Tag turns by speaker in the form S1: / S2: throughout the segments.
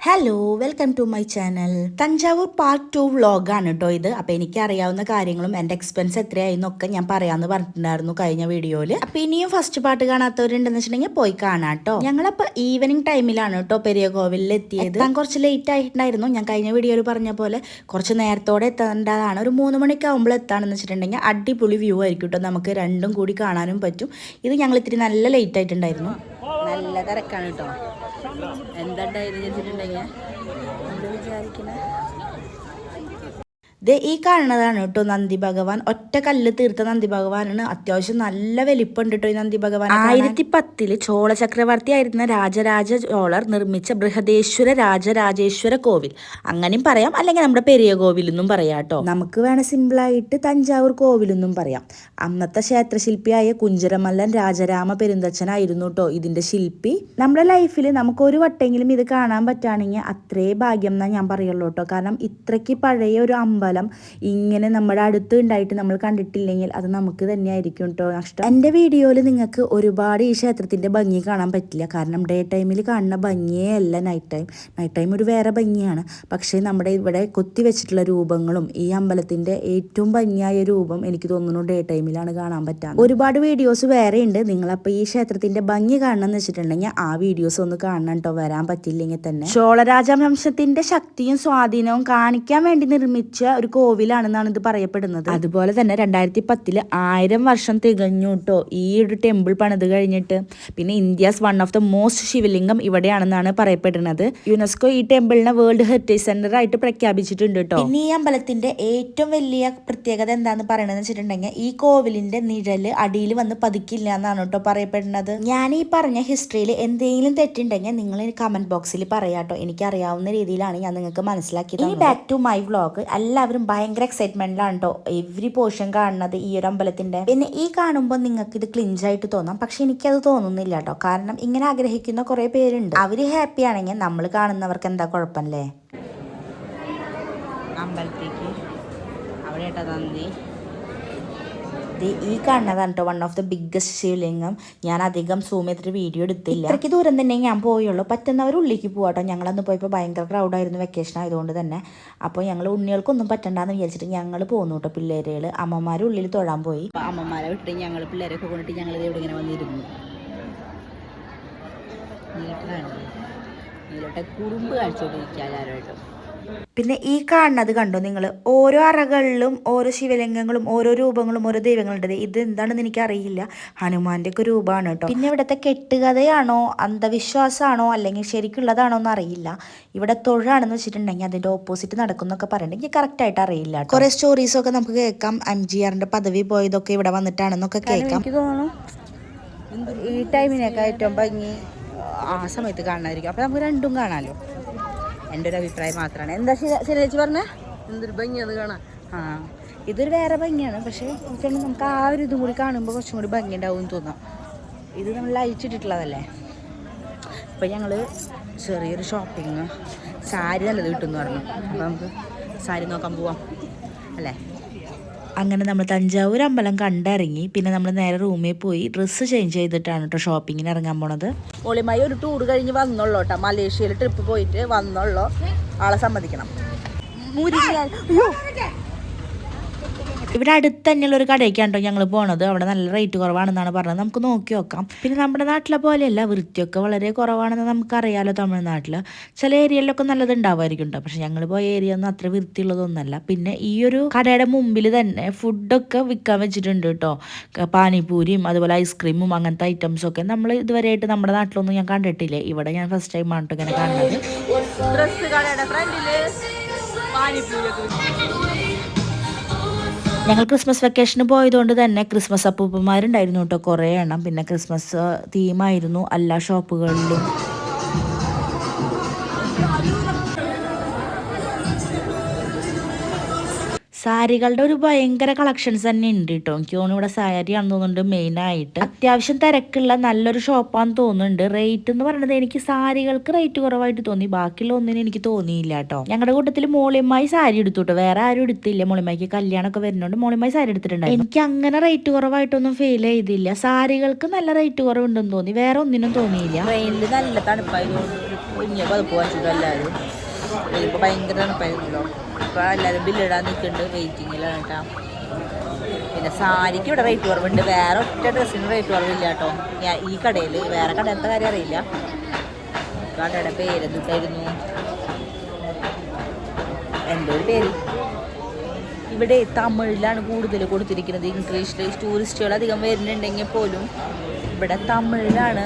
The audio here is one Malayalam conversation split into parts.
S1: Hello welcome to my channel Thanjavur part two വ്ളോഗാണ് കേട്ടോ ഇത്. അപ്പോൾ എനിക്ക് അറിയാവുന്ന കാര്യങ്ങളും എന്റെ എക്സ്പെൻസ് എത്രയായിരുന്നൊക്കെ ഞാൻ പറയാമെന്ന് പറഞ്ഞിട്ടുണ്ടായിരുന്നു കഴിഞ്ഞ വീഡിയോയിൽ അപ്പോൾ ഇനിയും ഫസ്റ്റ് പാർട്ട് കാണാത്തവരുണ്ടെന്ന് വെച്ചിട്ടുണ്ടെങ്കിൽ പോയി കാണാം കേട്ടോ ഞങ്ങളപ്പോൾ ഈവനിങ് ടൈമിലാണ് കേട്ടോ പെരിയ കോവിലിൽ എത്തിയത്. ഞാൻ കുറച്ച് ലേറ്റ് ആയിട്ടുണ്ടായിരുന്നു. ഞാൻ കഴിഞ്ഞ വീഡിയോയിൽ പറഞ്ഞ പോലെ കുറച്ച് നേരത്തോടെ എത്തേണ്ടതാണ്. ഒരു മൂന്ന് മണിക്ക് ആകുമ്പോൾ എത്താണെന്ന് വെച്ചിട്ടുണ്ടെങ്കിൽ അടിപൊളി വ്യൂ ആയിരിക്കും കേട്ടോ നമുക്ക് രണ്ടും കൂടി കാണാനും പറ്റും. ഇത് ഞങ്ങൾ ഇത്തിരി നല്ല ലേറ്റ് ആയിട്ടുണ്ടായിരുന്നു.
S2: നല്ല തിരക്കാണ് കേട്ടോ എന്തുണ്ടായിരുന്നു വെച്ചിട്ടുണ്ടെങ്കിൽ എന്ത് വിചാരിക്കണേ.
S1: ദേ ഈ കാണുന്നതാണ് കേട്ടോ നന്ദി ഭഗവാൻ. ഒറ്റ കല്ല് തീർത്ത നന്ദി ഭഗവാനാണ്. അത്യാവശ്യം നല്ല വലിപ്പമുണ്ട് കേട്ടോ ഈ നന്ദി ഭഗവാൻ ആയിരത്തി പത്തിൽ ചോള ചക്രവർത്തി ആയിരുന്ന രാജരാജ ചോളർ നിർമ്മിച്ച ബൃഹദേശ്വര രാജരാജേശ്വര കോവിൽ. അങ്ങനെയും പറയാം. അല്ലെങ്കിൽ നമ്മുടെ പെരിയ കോവിൽ എന്നും പറയാം കേട്ടോ. നമുക്ക് സിമ്പിൾ സിമ്പിളായിട്ട് തഞ്ചാവൂർ കോവിൽ എന്നും പറയാം. അന്നത്തെ ക്ഷേത്രശില്പിയായ കുഞ്ചരമല്ലൻ രാജരാമ പെരുന്തച്ഛനായിരുന്നു കേട്ടോ ഇതിന്റെ ശില്പി. നമ്മുടെ ലൈഫിൽ നമുക്ക് ഒരു വട്ടെങ്കിലും ഇത് കാണാൻ പറ്റുകയാണെങ്കിൽ അത്രേ ഭാഗ്യം എന്നാ ഞാൻ പറയുള്ളൂ കേട്ടോ. കാരണം ഇത്രയ്ക്ക് പഴയ ഒരു അമ്പലം ഇങ്ങനെ നമ്മുടെ അടുത്ത് ഉണ്ടായിട്ട് നമ്മൾ കണ്ടിട്ടില്ലെങ്കിൽ അത് നമുക്ക് തന്നെയായിരിക്കും കേട്ടോ നഷ്ടം. എന്റെ വീഡിയോയിൽ നിങ്ങൾക്ക് ഒരുപാട് ഈ ക്ഷേത്രത്തിന്റെ ഭംഗി കാണാൻ പറ്റില്ല. കാരണം ഡേ ടൈമിൽ കാണുന്ന ഭംഗിയേ അല്ല നൈറ്റ് ടൈം നൈറ്റ് ടൈം ഒരു വേറെ ഭംഗിയാണ്. പക്ഷേ നമ്മുടെ ഇവിടെ കൊത്തി വെച്ചിട്ടുള്ള രൂപങ്ങളും ഈ അമ്പലത്തിന്റെ ഏറ്റവും ഭംഗിയായ രൂപം എനിക്ക് തോന്നുന്നു ഡേ ടൈമിലാണ് കാണാൻ പറ്റുക ഒരുപാട് വീഡിയോസ് വേറെ ഉണ്ട്. നിങ്ങളപ്പോൾ ഈ ക്ഷേത്രത്തിന്റെ ഭംഗി കാണണം എന്ന് വെച്ചിട്ടുണ്ടെങ്കിൽ ആ വീഡിയോസ് ഒന്ന് കാണണം കേട്ടോ വരാൻ പറ്റില്ലെങ്കിൽ തന്നെ. ചോളരാജവംശത്തിന്റെ ശക്തിയും സ്വാധീനവും കാണിക്കാൻ വേണ്ടി നിർമ്മിച്ച ഒരു കോവിലാണെന്നാണ് ഇത് പറയപ്പെടുന്നത്. അതുപോലെ തന്നെ രണ്ടായിരത്തി പത്തിൽ ആയിരം വർഷം തികഞ്ഞുട്ടോ ഈ ഒരു ടെമ്പിൾ പണിത് കഴിഞ്ഞിട്ട്. പിന്നെ India's one of the most Shivalingam ഇവിടെയാണെന്നാണ് പറയപ്പെടുന്നത്. യുനെസ്കോ ഈ ടെമ്പിളിനെ വേൾഡ് ഹെറിറ്റേജ് സെന്റർ ആയിട്ട് പ്രഖ്യാപിച്ചിട്ടുണ്ട് കേട്ടോ പിന്നെ ഈ അമ്പലത്തിന്റെ ഏറ്റവും വലിയ പ്രത്യേകത എന്താന്ന് പറയണതെന്ന് വെച്ചിട്ടുണ്ടെങ്കിൽ ഈ കോവിലിന്റെ നിഴൽ അടിയിൽ വന്ന് പതിക്കില്ല എന്നാണ് കേട്ടോ പറയപ്പെടുന്നത്. ഞാൻ ഈ പറഞ്ഞ ഹിസ്റ്ററിയിൽ എന്തെങ്കിലും തെറ്റുണ്ടെങ്കിൽ നിങ്ങൾ കമന്റ് ബോക്സിൽ പറയാട്ടോ എനിക്ക് അറിയാവുന്ന രീതിയിലാണ് ഞാൻ നിങ്ങൾക്ക് മനസ്സിലാക്കിയത് ഇനി ബാക്ക് ടു മൈ വ്ളോഗ് എല്ലാവരും ഭയങ്കര എക്സൈറ്റ്മെന്റിലാണ് കേട്ടോ എവറി പോർഷൻ കാണുന്നത് ഈ ഒരു അമ്പലത്തിന്റെ. പിന്നെ ഈ കാണുമ്പോൾ നിങ്ങൾക്ക് ഇത് ക്ലിഞ്ച് ആയിട്ട് തോന്നാം. പക്ഷെ എനിക്കത് തോന്നുന്നില്ല കേട്ടോ കാരണം ഇങ്ങനെ ആഗ്രഹിക്കുന്ന കുറെ പേരുണ്ട്. അവർ ഹാപ്പി ആണെങ്കിൽ നമ്മൾ കാണുന്നവർക്ക് എന്താ കുഴപ്പമല്ലേ?
S2: അമ്പലത്തേക്ക്. അവിടെ ഇട്ട നന്ദി
S1: ഈ കാണുന്നതാണ് കേട്ടോ വൺ ഓഫ് ദ ബിഗ്ഗസ്റ്റ് ശിവലിംഗം. ഞാൻ അധികം സൂം ചെയ്തിട്ട് വീഡിയോ എടുത്തില്ല. ഇത്രയ്ക്ക് ദൂരം തന്നെ ഞാൻ പോയുള്ളൂ. പറ്റുന്നവർ ഉള്ളിലേക്ക് പോവാട്ടോ ഞങ്ങളന്ന് പോയപ്പോൾ ഭയങ്കര ക്രൗഡായിരുന്നു വെക്കേഷൻ ആയതുകൊണ്ട് തന്നെ. അപ്പോൾ ഞങ്ങൾ ഉണ്ണികൾക്കൊന്നും പറ്റണ്ടെന്ന് വിചാരിച്ചിട്ട് ഞങ്ങൾ പോന്നു കേട്ടോ പിള്ളേരുകൾ അമ്മമാർ ഉള്ളിൽ തൊഴാൻ പോയി.
S2: അമ്മമാരെ വിട്ടിട്ട് ഞങ്ങൾ പിള്ളേരൊക്കെ കൊണ്ടിട്ട് ഞങ്ങൾ ഇവിടെ ഇങ്ങനെ വന്നിരുന്നു? നീട്ടിലാണ് നീലോട്ടെ കുറുമ്പ് കാണിച്ചുകൊണ്ടിരിക്കുക എല്ലാവരുമായിട്ടും
S1: പിന്നെ ഈ കാണുന്നത് കണ്ടോ നിങ്ങൾ? ഓരോ അറകളിലും ഓരോ ശിവലിംഗങ്ങളും ഓരോ രൂപങ്ങളും ഓരോ ദൈവങ്ങളുണ്ട് ഇത് എന്താണെന്ന് എനിക്ക് അറിയില്ല ഹനുമാന്റെ ഒക്കെ രൂപമാണ് കേട്ടോ. പിന്നെ ഇവിടുത്തെ കെട്ടുകഥയാണോ അന്ധവിശ്വാസമാണോ അല്ലെങ്കിൽ ശരിക്കുള്ളതാണോ എന്ന് അറിയില്ല. ഇവിടെ തൊഴാണെന്ന് വെച്ചിട്ടുണ്ടെങ്കിൽ അതിന്റെ ഓപ്പോസിറ്റ് നടക്കുന്നൊക്കെ പറയുന്നുണ്ട്. എനിക്ക് കറക്റ്റ് ആയിട്ട് അറിയില്ല കുറെ സ്റ്റോറീസ് ഒക്കെ നമുക്ക് കേൾക്കാം. എം ജി ആറിന്റെ പദവി പോയതൊക്കെ ഇവിടെ വന്നിട്ടാണെന്നൊക്കെ കേൾക്കാം.
S2: എനിക്ക് തോന്നുന്നു ഈ ടൈമിനൊക്കെ ഏറ്റവും ഭംഗി ആ സമയത്ത് കാണാനായിരിക്കും അപ്പൊ നമുക്ക് രണ്ടും കാണാമല്ലോ എന്റെ ഒരു അഭിപ്രായം മാത്രമാണ് എന്താ ശരി പറഞ്ഞേ? എന്തൊരു ഭംഗിയാണ് കാണാൻ. ആ
S1: ഇതൊരു വേറെ ഭംഗിയാണ്. പക്ഷേ നമുക്ക് ആ ഒരു ഇതും കൂടി കാണുമ്പോൾ കുറച്ചും കൂടി ഭംഗി ഉണ്ടാവും എന്ന് തോന്നാം. ഇത് നമ്മൾ അയച്ചിട്ടിട്ടുള്ളതല്ലേ അപ്പം ഞങ്ങൾ ചെറിയൊരു ഷോപ്പിംഗ് സാരി നല്ലത് കിട്ടുമെന്ന് പറഞ്ഞു. അപ്പോൾ നമുക്ക് സാരി നോക്കാൻ പോവാം. അല്ലേ? അങ്ങനെ നമ്മൾ തഞ്ചാവൂർ അമ്പലം കണ്ടിറങ്ങി. പിന്നെ നമ്മൾ നേരെ റൂമിൽ പോയി ഡ്രസ്സ് ചേഞ്ച് ചെയ്തിട്ടാണ് കേട്ടോ ഷോപ്പിങ്ങിന് ഇറങ്ങാൻ പോണത്.
S2: ഒളിമായി ഒരു ടൂർ കഴിഞ്ഞ് വന്നോളൂ കേട്ടോ മലേഷ്യയിൽ ട്രിപ്പ് പോയിട്ട് വന്നോളൂ. ആളെ സമ്മതിക്കണം.
S1: ഇവിടെ അടുത്ത് തന്നെയുള്ള ഒരു കടയ്ക്കാണ് കേട്ടോ ഞങ്ങൾ പോണത്. അവിടെ നല്ല റേറ്റ് കുറവാണെന്നാണ് പറഞ്ഞത്. നമുക്ക് നോക്കി നോക്കാം. പിന്നെ നമ്മുടെ നാട്ടിലെ പോലെയല്ല വൃത്തിയൊക്കെ വളരെ കുറവാണെന്ന് നമുക്കറിയാലോ തമിഴ്നാട്ടിൽ ചില ഏരിയയിലൊക്കെ നല്ലത് ഉണ്ടാവുമായിരിക്കും കേട്ടോ പക്ഷെ ഞങ്ങൾ പോയ ഏരിയ ഒന്നും അത്ര വൃത്തിയുള്ളതൊന്നല്ല പിന്നെ ഈ ഒരു കടയുടെ മുമ്പിൽ തന്നെ ഫുഡൊക്കെ വിൽക്കാൻ വെച്ചിട്ടുണ്ട് കേട്ടോ പാനിപൂരിയും അതുപോലെ ഐസ്ക്രീമും അങ്ങനത്തെ ഐറ്റംസൊക്കെ നമ്മൾ ഇതുവരെയായിട്ട് നമ്മുടെ നാട്ടിലൊന്നും ഞാൻ കണ്ടിട്ടില്ലേ? ഇവിടെ ഞാൻ ഫസ്റ്റ് ടൈം ആണ് ഇങ്ങനെ കാണുന്നത്.
S2: ഡ്രസ് കടയുടെ ഫ്രണ്ടിൽ പാനിപ്പൂരൊക്കെ
S1: ഞങ്ങൾ ക്രിസ്മസ് വെക്കേഷന് പോയതുകൊണ്ട് തന്നെ ക്രിസ്മസ് അപ്പൂപ്പന്മാരുണ്ടായിരുന്നു കേട്ടോ. കുറേ എണ്ണം. പിന്നെ ക്രിസ്മസ് തീമായിരുന്നു എല്ലാ ഷോപ്പുകളിലും സാരികളുടെ ഒരു ഭയങ്കര കളക്ഷൻസ് തന്നെ ഉണ്ട് കേട്ടോ എനിക്ക് തോന്നുന്നു ഇവിടെ സാരിയാണെന്ന് തോന്നുന്നുണ്ട് മെയിനായിട്ട് അത്യാവശ്യം തിരക്കുള്ള നല്ലൊരു ഷോപ്പാന്ന് തോന്നുന്നുണ്ട്. റേറ്റ് എന്ന് പറയുന്നത് എനിക്ക് സാരികൾക്ക് റേറ്റ് കുറവായിട്ട് തോന്നി. ബാക്കിയുള്ള ഒന്നിനും എനിക്ക് തോന്നിയില്ല കേട്ടോ ഞങ്ങളുടെ കൂട്ടത്തിൽ മോളിയമ്മായി സാരി എടുത്തു കേട്ടോ വേറെ ആരും എടുത്തില്ല. മോളിമായിക്ക് കല്യാണമൊക്കെ വരുന്നുണ്ട് മോളിയമ്മായി സാരി എടുത്തിട്ടുണ്ട് എനിക്ക് അങ്ങനെ റേറ്റ് കുറവായിട്ടൊന്നും ഫീൽ ചെയ്തില്ല. സാരികൾക്ക് നല്ല റേറ്റ് കുറവുണ്ടെന്ന് തോന്നി. വേറെ ഒന്നിനും തോന്നിയില്ല.
S2: ട്രെയിനിൽ നല്ല തണുപ്പായതുകൊണ്ട് ഭയങ്കര തണുപ്പായിരുന്നല്ലോ ഇപ്പോൾ എല്ലാവരും ബില്ലിടാൻ നിൽക്കുന്നുണ്ട്. വെയിറ്റിങ്ങിലാണ് കേട്ടോ. പിന്നെ സാരിക്ക് ഇവിടെ റേറ്റ് കുറവുണ്ട്. വേറെ ഒറ്റ ഡ്രസ്സിന് റേറ്റ് കുറവില്ല കേട്ടോ. ഞാൻ ഈ കടയിൽ വേറെ കടയത്തെ കാര്യം അറിയില്ല. കടയുടെ പേര് എന്റെ ഒരു പേര്. ഇവിടെ തമിഴിലാണ് കൂടുതൽ കൊടുത്തിരിക്കുന്നത്. ഇംഗ്ലീഷിൽ ടൂറിസ്റ്റുകൾ അധികം വരുന്നുണ്ടെങ്കിൽ പോലും ഇവിടെ തമിഴിലാണ്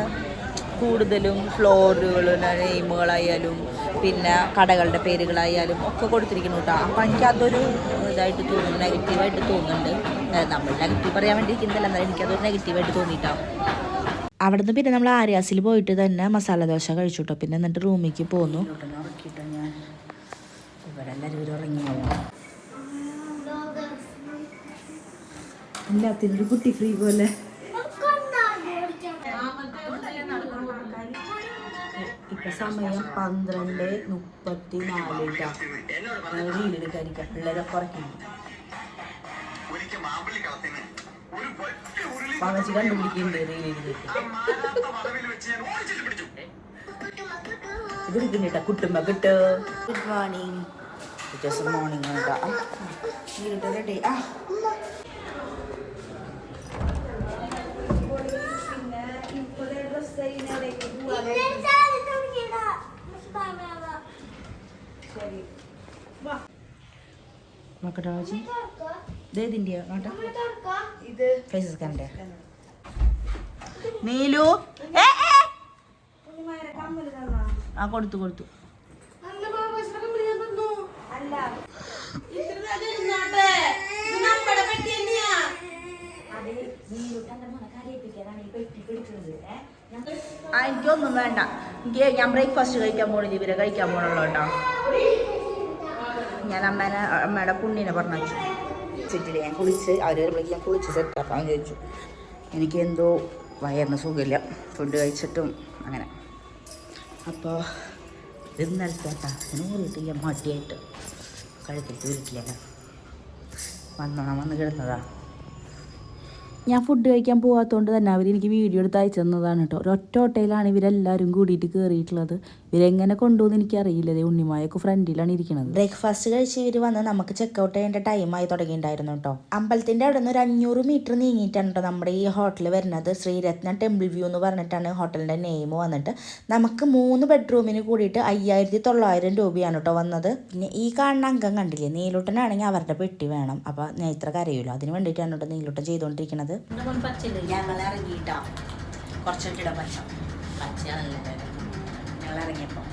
S2: കൂടുതലും ഫ്ലോറുകൾ നെയിമുകളായാലും പിന്നെ കടകളുടെ പേരുകളായാലും ഒക്കെ കൊടുത്തിരിക്കുന്നു കേട്ടോ. അപ്പം എനിക്ക് അതൊരു ഇതായിട്ട് തോന്നുന്നു നെഗറ്റീവായിട്ട് തോന്നുന്നുണ്ട്. നമ്മൾ നെഗറ്റീവ് പറയാൻ വേണ്ടി ഇരിക്കുന്നില്ല എന്നാലും എനിക്കതൊരു നെഗറ്റീവായിട്ട് തോന്നിയിട്ടാണ്
S1: അവിടുന്ന് പിന്നെ നമ്മൾ ആര്യാസിൽ പോയിട്ട് തന്നെ മസാല ദോശ കഴിച്ചു കേട്ടോ. പിന്നെ എന്നിട്ട് റൂമിലേക്ക് പോന്നു.
S2: എല്ലാത്തിനും കുട്ടി ഫ്രീ പോലെ. ഇപ്പൊ സമയം പന്ത്രണ്ട് മുപ്പത്തി നാല് കരിക്കാം. പിള്ളേരെ കണ്ടുപിടിക്കുന്നുണ്ട് ഇത് എടുക്കുന്നുട്ടാ കുട്ടുമ്പ കിട്ടോ. ഗുഡ് മോർണിംഗ് ഗുഡ് മോർണിംഗ് കേട്ടോ റെഡി ആ. നോക്കട്ടെ വാച്ചി. ഇതേതിന്റെ നോട്ടെ ഇത് ഫേസസ് കണ്ടേ നീലു. ആ കൊടുത്തു കൊടുത്തു. ആ എനിക്കൊന്നും വേണ്ട. എനിക്ക് ഞാൻ ബ്രേക്ക്ഫാസ്റ്റ് കഴിക്കാൻ പോണില്ല ഇവരെ കഴിക്കാൻ പോണല്ലോ കേട്ടോ. ഞാൻ അമ്മേനെ അമ്മയുടെ പുണ്ണിനെ പറഞ്ഞു. ചുറ്റിൽ ഞാൻ കുളിച്ച് അവർ വരുമ്പോഴേക്ക് ഞാൻ കുളിച്ച് സെറ്റാക്കാൻ ചോദിച്ചു എനിക്ക് എന്തോ വയറിന് സുഖമില്ല. ഫുഡ് കഴിച്ചിട്ടും അങ്ങനെ. അപ്പോൾ ഇന്നലത്തെ കേട്ടാ നൂറിട്ടില്ല മടിയായിട്ട്. കഴുത്തിൽ തൂരിട്ടില്ല വന്നോണം വന്ന് കിടന്നതാ.
S1: ഞാൻ ഫുഡ് കഴിക്കാൻ പോകാത്തതുകൊണ്ട് തന്നെ അവർ എനിക്ക് വീഡിയോ എടുത്ത് അയച്ചു തന്നതാണ് കേട്ടോ. ഒരൊറ്റ ഹോട്ടലാണ് ഇവരെല്ലാവരും കൂടിയിട്ട് കയറിയിട്ടുള്ളത് ഇവരെങ്ങനെ കൊണ്ടുപോകുന്ന എനിക്കറിയില്ല. ദേ ഉണ്ണിമായൊക്കെ ഫ്രണ്ടിലാണ് ഇരിക്കുന്നത് ബ്രേക്ക്ഫാസ്റ്റ് കഴിച്ച് ഇവർ വന്ന് നമുക്ക് ചെക്ക് ഔട്ട് ചെയ്യേണ്ട ടൈമായി തുടങ്ങിയിട്ടുണ്ടായിരുന്നു കേട്ടോ അമ്പലത്തിന്റെ അവിടെ നിന്ന് ഒരു അഞ്ഞൂറ് മീറ്റർ നീങ്ങിയിട്ടാണ് കേട്ടോ നമ്മുടെ ഈ ഹോട്ടൽ വരുന്നത്. ശ്രീരത്ന ടെമ്പിൾ വ്യൂ എന്ന് പറഞ്ഞിട്ടാണ് ഹോട്ടലിന്റെ നെയിം വന്നിട്ട്. നമുക്ക് മൂന്ന് ബെഡ്റൂമിന് കൂടിയിട്ട് അയ്യായിരത്തി തൊള്ളായിരം രൂപയാണ് കേട്ടോ വന്നത്. പിന്നെ ഈ കാണുന്ന അംഗം കണ്ടില്ലേ? നീലൂട്ടനാണെങ്കിൽ അവരുടെ പെട്ടി വേണം. അപ്പോൾ നേത്ര കരയൂല അതിന് വേണ്ടിയിട്ടാണ് കേട്ടോ നീലൂട്ടൻ ചെയ്തുകൊണ്ടിരിക്കുന്നത്
S2: ഞങ്ങൾ ഇറങ്ങിയിട്ടാ. കുറച്ചിട്ടിടാൻ പച്ച പച്ചയാണല്ലേ. ഞങ്ങൾ ഇറങ്ങിയപ്പോൾ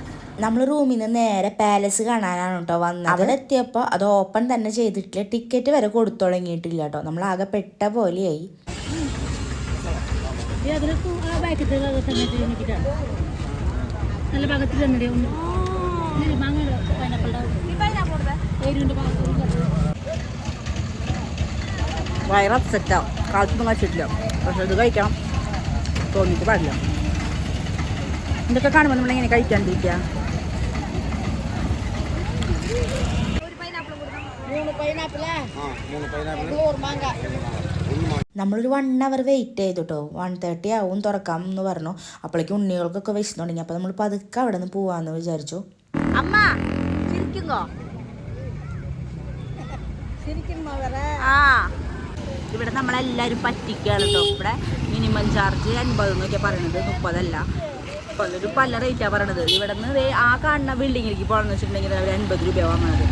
S1: നമ്മൾ റൂമിൽ നിന്ന് നേരെ പാലസ് കാണാനാണ് കേട്ടോ വന്നത്. അവിടെ എത്തിയപ്പോൾ അത് ഓപ്പൺ തന്നെ ചെയ്തിട്ടില്ല. ടിക്കറ്റ് വരെ കൊടുത്തു തുടങ്ങിയിട്ടില്ല കേട്ടോ നമ്മൾ ആകെ പെട്ട പോലെയായി.
S3: നല്ല ഭാഗത്തിൽ തന്നെ
S2: കാലത്തൊന്നും കഴിച്ചിട്ടില്ല. പക്ഷെ ഇത് കഴിക്കണം. തോന്നിട്ട് പാടില്ല. ഇതൊക്കെ കാണുമ്പോൾ നമ്മൾ എങ്ങനെ കഴിക്കാണ്ടിരിക്കുക
S1: നമ്മളൊരു വൺ അവർ വെയിറ്റ് ചെയ്തു കേട്ടോ വൺ തേർട്ടി ആവും തുറക്കാം എന്ന് പറഞ്ഞു. അപ്പോഴേക്കും ഉണ്ണികൾക്കൊക്കെ വിശന്നു തുടങ്ങി അപ്പോൾ നമ്മൾ പതുക്കെ അവിടെ നിന്ന് പോവാന്ന് വിചാരിച്ചു.
S2: അമ്മ ശരിക്കുങ്ങോ ആ. ഇവിടെ നമ്മളെല്ലാരും പറ്റിക്കുകയാണ് കേട്ടോ ഇവിടെ മിനിമം ചാർജ് അൻപത് എന്നൊക്കെ പറയണത്. മുപ്പതല്ല. പലരും പല റേറ്റാണ് പറയണത്. ഇവിടെ നിന്ന് ആ കാണുന്ന ബിൽഡിങ്ങിലേക്ക് പോകണമെന്ന് വെച്ചിട്ടുണ്ടെങ്കിൽ അവർ അൻപത് രൂപയാണ് വാങ്ങുന്നത്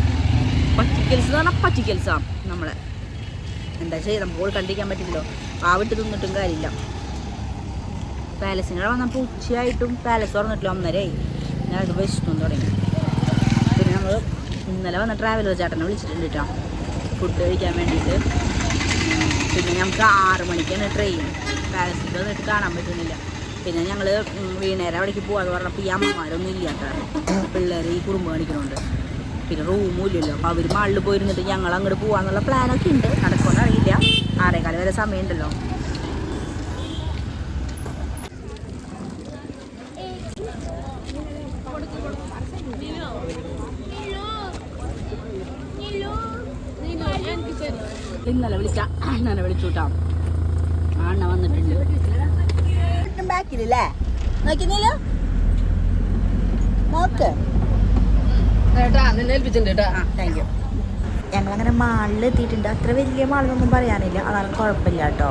S2: പറ്റിക്കൽസ് എന്ന് പറഞ്ഞാൽ പറ്റിക്കൽസാണ് നമ്മളെ. എന്താ ചെയ്യുക നമുക്ക് കണ്ടിരിക്കാൻ പറ്റില്ലല്ലോ. ആ വിട്ട് തിന്നിട്ടും കാര്യമില്ല. പാലസിനോട് വന്നപ്പോൾ ഉച്ചയായിട്ടും പാലസ് തുറന്നിട്ടില്ല. ഒന്നരയായി. അത് വിശന്നും തുടങ്ങി. പിന്നെ നമ്മൾ ഇന്നലെ വന്ന ട്രാവലർ ചേട്ടനെ വിളിച്ചിട്ടുണ്ട് കേട്ടോ ഫുഡ് കഴിക്കാൻ വേണ്ടിയിട്ട്. പിന്നെ ഞങ്ങൾക്ക് ആറ് മണിക്കാണ് ട്രെയിൻ പാലസിൽ വന്നിട്ട് കാണാൻ പറ്റുന്നില്ല. പിന്നെ ഞങ്ങൾ വീണേരം അവിടേക്ക് പോകാന്ന് പറഞ്ഞപ്പോൾ ഈ അമ്മമാരൊന്നും ഇല്ലാത്താണ് പിള്ളേർ ഈ കുറുമ്പ് കാണിക്കുന്നുണ്ട് പിന്നെ റൂമും ഇല്ലല്ലോ. അപ്പോൾ അവർ മാളിൽ പോയിരുന്നിട്ട് ഞങ്ങൾ അങ്ങോട്ട് പോകാന്നുള്ള പ്ലാനൊക്കെ ഉണ്ട് നടക്കുമെന്ന് അറിയില്ല. ആറേകാൽ വരെ സമയമുണ്ടല്ലോ. ഇന്നലെ വിളിച്ച അണ്ണനെ വിളിച്ചു കേട്ടോ അണ്ണ വന്നിട്ടുണ്ട്. ബാക്കിലല്ലേ നോക്കുന്നില്ല നോക്ക്
S1: ഞങ്ങളങ്ങനെ മാളിൽ എത്തിയിട്ടുണ്ട്. അത്ര വലിയ മാളിലൊന്നും പറയാനില്ല. അതാണ് കുഴപ്പമില്ല കേട്ടോ.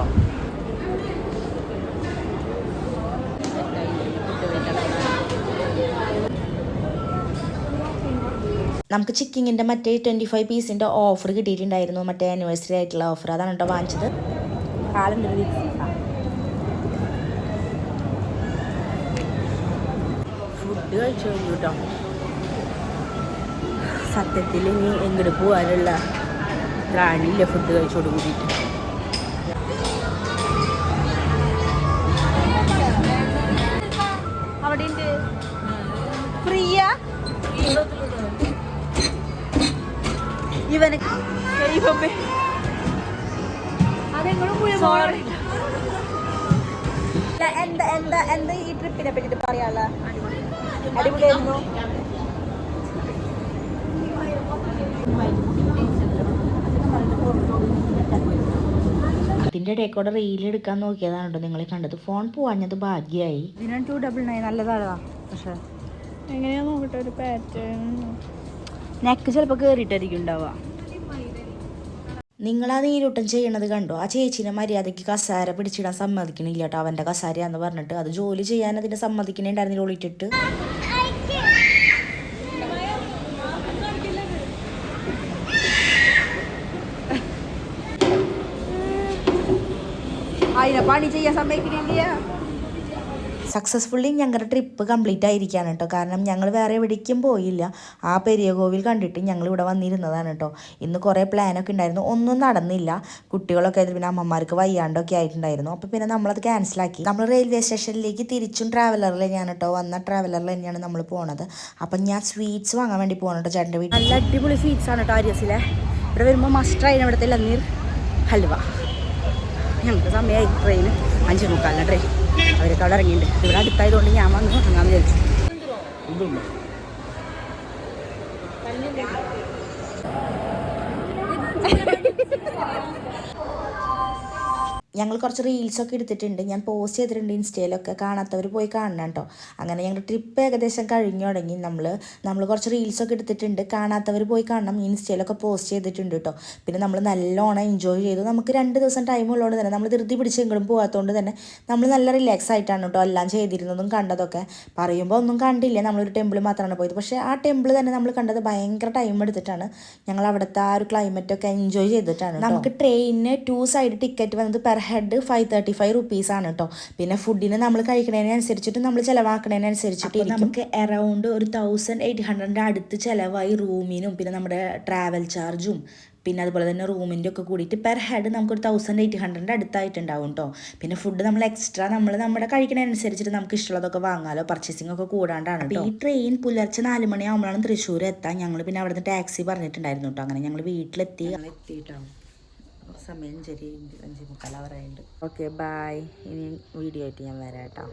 S1: നമുക്ക് ചിക്കിങ്ങിന്റെ മറ്റേ ട്വന്റി ഫൈവ് പീസിന്റെ ഓഫർ കിട്ടിയിട്ടുണ്ടായിരുന്നു. മറ്റേ ആനിവേഴ്സറി ആയിട്ടുള്ള ഓഫർ അതാണ് കേട്ടോ വാങ്ങിച്ചത്.
S2: കാലണ്ടർ ഫുഡ് കഴിച്ചു സത്യത്തിൽ ഇനി എങ്ങോട്ട് പോകാനുള്ള ത്രാണില്ല ഫുഡ് കഴിച്ചോട് കൂടിയിട്ട്?
S1: അതിന്റെ കൂടെ റീൽ എടുക്കാൻ നോക്കിയതാണ് കേട്ടോ. നിങ്ങൾ കണ്ടത്. ഫോൺ പോവാഞ്ഞത് ഭാഗ്യമായി
S2: ഇതിനാണ് ടു ഡബിൾ നയൻ നല്ലതാടാ പക്ഷെ
S3: എങ്ങനെയാ നോക്കട്ടെ ഒരു പാറ്റേൺ
S2: നെക്ക് ചിലപ്പോൾ കയറിയിട്ടായിരിക്കും ഉണ്ടാവുക.
S1: നിങ്ങൾ ആ നീരൂട്ടം ചെയ്യണത് കണ്ടോ? ആ ചേച്ചിനെ മര്യാദയ്ക്ക് കസാര പിടിച്ചിടാൻ സമ്മതിക്കണില്ല കേട്ടോ അവന്റെ കസാരയാന്ന് പറഞ്ഞിട്ട്. അത് ജോലി ചെയ്യാൻ അതിനെ സമ്മതിക്കണേണ്ടായിരുന്നില്ല ഒളിട്ടിട്ട്
S2: അതിനെ പണി ചെയ്യാൻ സമ്മതിക്കണില്ല
S1: സക്സസ്ഫുള്ളി ഞങ്ങളുടെ ട്രിപ്പ് കംപ്ലീറ്റ് ആയിരിക്കാണ് കേട്ടോ കാരണം ഞങ്ങൾ വേറെ എവിടേക്കും പോയില്ല. ആ പെരിയ കോവിൽ കണ്ടിട്ട് ഞങ്ങൾ ഇവിടെ വന്നിരുന്നതാണ് കേട്ടോ ഇന്ന് കുറേ പ്ലാനൊക്കെ ഉണ്ടായിരുന്നു ഒന്നും നടന്നില്ല. കുട്ടികളൊക്കെ ആയിട്ട് പിന്നെ അമ്മമാർക്ക് വയ്യാണ്ടൊക്കെ ആയിട്ടുണ്ടായിരുന്നു. അപ്പോൾ പിന്നെ നമ്മളത് ക്യാൻസലാക്കി നമ്മൾ റെയിൽവേ സ്റ്റേഷനിലേക്ക് തിരിച്ചും ട്രാവലറിൽ തന്നെയാണ് കേട്ടോ വന്ന ട്രാവലറിൽ തന്നെയാണ് നമ്മൾ പോണത്. അപ്പം ഞാൻ സ്വീറ്റ്സ് വാങ്ങാൻ വേണ്ടി പോകണം കേട്ടോ ചേട്ടന്റെ വീട്ടിൽ
S2: നല്ല അടിപൊളി സ്വീറ്റ്സ് ആണ് കേട്ടോ ആര്യസിലെ ഇവിടെ വരുമ്പോൾ മസ്റ്റായി ഇവിടുത്തെ ലന്നീർ ഹൽവ. ഞങ്ങൾക്ക് സമയമായി ട്രെയിന് അഞ്ച് മുക്കാലിന് ട്രെയിൻ. അവരൊക്കെ അവിടെ ഇറങ്ങിയിട്ടുണ്ട്. ഇവിടെ അടുത്തായതുകൊണ്ട് ഞാൻ വന്ന്. വാങ്ങാമെന്ന് വിചാരിച്ചു.
S1: ഞങ്ങൾ കുറച്ച് റീൽസൊക്കെ എടുത്തിട്ടുണ്ട്. ഞാൻ പോസ്റ്റ് ചെയ്തിട്ടുണ്ട് ഇൻസ്റ്റയിലൊക്കെ. കാണാത്തവർ പോയി കാണണം കേട്ടോ. അങ്ങനെ ഞങ്ങളുടെ ട്രിപ്പ് ഏകദേശം കഴിഞ്ഞു തുടങ്ങി. നമ്മൾ നമ്മൾ കുറച്ച് റീൽസൊക്കെ എടുത്തിട്ടുണ്ട്. കാണാത്തവർ പോയി കാണണം. ഇൻസ്റ്റയിലൊക്കെ പോസ്റ്റ് ചെയ്തിട്ടുണ്ട് കേട്ടോ. പിന്നെ നമ്മൾ നല്ലോണം എൻജോയ് ചെയ്തു. നമുക്ക് രണ്ട് ദിവസം ടൈം ഉള്ളതുകൊണ്ട് തന്നെ നമ്മൾ ധൃതി പിടിച്ച് എങ്കിലും പോകാത്തതുകൊണ്ട് തന്നെ നമ്മൾ നല്ല റിലാക്സ് ആയിട്ടാണ് കേട്ടോ എല്ലാം ചെയ്തിരുന്നതും കണ്ടതൊക്കെ. പറയുമ്പോൾ ഒന്നും കണ്ടില്ല. നമ്മളൊരു ടെമ്പിൾ മാത്രമാണ് പോയത്. പക്ഷേ ആ ടെമ്പിൾ തന്നെ നമ്മൾ കണ്ടത് ഭയങ്കര ടൈം എടുത്തിട്ടാണ് ഞങ്ങൾ അവിടുത്തെ ആ ഒരു ക്ലൈമറ്റൊക്കെ എൻജോയ് ചെയ്തിട്ടാണ് നമുക്ക് ട്രെയിനിന് ടു സൈഡ് ടിക്കറ്റ് വന്നത് per head five thirty five rupees ആണ് കേട്ടോ പിന്നെ ഫുഡിന് നമ്മൾ കഴിക്കുന്നതിനനുസരിച്ചിട്ട് നമ്മൾ ചിലവാക്കുന്നതിനനുസരിച്ചിട്ട് നമുക്ക് അറൗണ്ട് ഒരു തൗസൻഡ് എയ്റ്റ് ഹൺഡ്രഡിന്റെ അടുത്ത് ചിലവായി റൂമിനും പിന്നെ നമ്മുടെ ട്രാവൽ ചാർജും പിന്നെ അതുപോലെ തന്നെ റൂമിന്റെ ഒക്കെ കൂടിയിട്ട് പെർ ഹെഡ് നമുക്കൊരു തൗസൻഡ് എയ്റ്റ് ഹൺഡ്രഡിന്റെ അടുത്തായിട്ടുണ്ടാവും കേട്ടോ പിന്നെ ഫുഡ് നമ്മൾ എക്സ്ട്രാ നമ്മൾ നമ്മുടെ കഴിക്കുന്നതിനനുസരിച്ചിട്ട് നമുക്ക് ഇഷ്ടമുള്ളതൊക്കെ വാങ്ങാമല്ലോ പർച്ചേസിംഗ് ഒക്കെ കൂടാണ്ടാണ് കേട്ടോ ഈ ട്രെയിൻ പുലർച്ചെ നാല് മണിയാകുമ്പോഴാണ് തൃശ്ശൂർ എത്താൻ. ഞങ്ങൾ പിന്നെ അവിടുന്ന് ടാക്സി പറഞ്ഞിട്ടുണ്ടായിരുന്നു കേട്ടോ അങ്ങനെ ഞങ്ങൾ വീട്ടിലെത്തി.
S2: എത്തിയിട്ടാവും സമയം ശരി അഞ്ച് മുക്കാൽ അവറായുണ്ട് ഓക്കെ ബായ് ഇനി വീഡിയോ ആയിട്ട് ഞാൻ വരാം കേട്ടോ.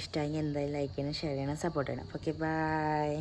S2: ഇഷ്ടമായി എന്തായാലും ലൈക്ക് ചെയ്യണം ഷെയർ ചെയ്യണം സപ്പോർട്ട് ചെയ്യണം. Okay bye